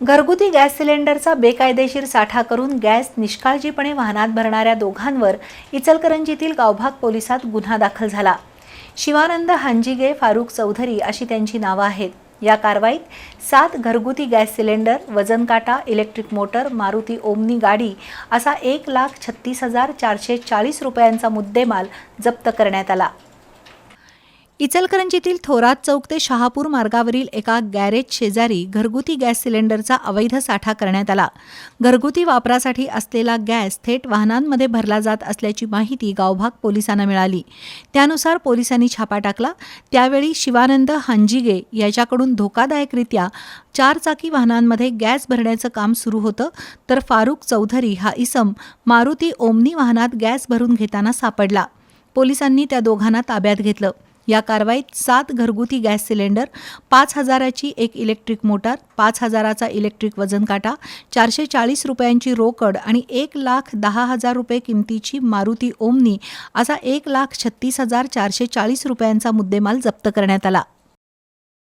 घरगुती गॅस सिलेंडरचा बेकायदेशीर साठा करून गॅस निष्काळजीपणे वाहनात भरणाऱ्या दोघांवर इचलकरंजीतील गावभाग पोलिसात गुन्हा दाखल झाला. शिवानंद हांजिगे फारुख चौधरी अशी त्यांची नावं आहेत. या कारवाईत सात घरगुती गॅस सिलेंडर वजन काटा इलेक्ट्रिक मोटर मारुती ओमनी गाडी असा एक लाख छत्तीस हजार चारशे चाळीस रुपयांचा मुद्देमाल जप्त करण्यात आला. इचलकरंजीतील थोरात चौक ते शहापूर मार्गावरील एका गॅरेज शेजारी घरगुती गॅस सिलेंडरचा अवैध साठा करण्यात आला. घरगुती वापरासाठी असलेला गॅस थेट वाहनांमध्ये भरला जात असल्याची माहिती गावभाग पोलिसांना मिळाली. त्यानुसार पोलिसांनी छापा टाकला. त्यावेळी शिवानंद हांजिगे याच्याकडून धोकादायकरित्या चारचाकी वाहनांमध्ये गॅस भरण्याचं काम सुरू होतं तर फारुख चौधरी हा इसम मारुती ओमनी वाहनात गॅस भरून घेताना सापडला. पोलिसांनी त्या दोघांना ताब्यात घेतलं. या कारवाईत सात घरगुती गॅस सिलेंडर पाच हजाराची एक इलेक्ट्रिक मोटार पाच हजाराचा इलेक्ट्रिक वजन काटा चारशे चाळीस रुपयांची रोकड आणि एक लाख दहा हजार रुपये किमतीची मारुती ओमनी असा एक लाख छत्तीस हजार चारशे चाळीस रुपयांचा मुद्देमाल जप्त करण्यात आला.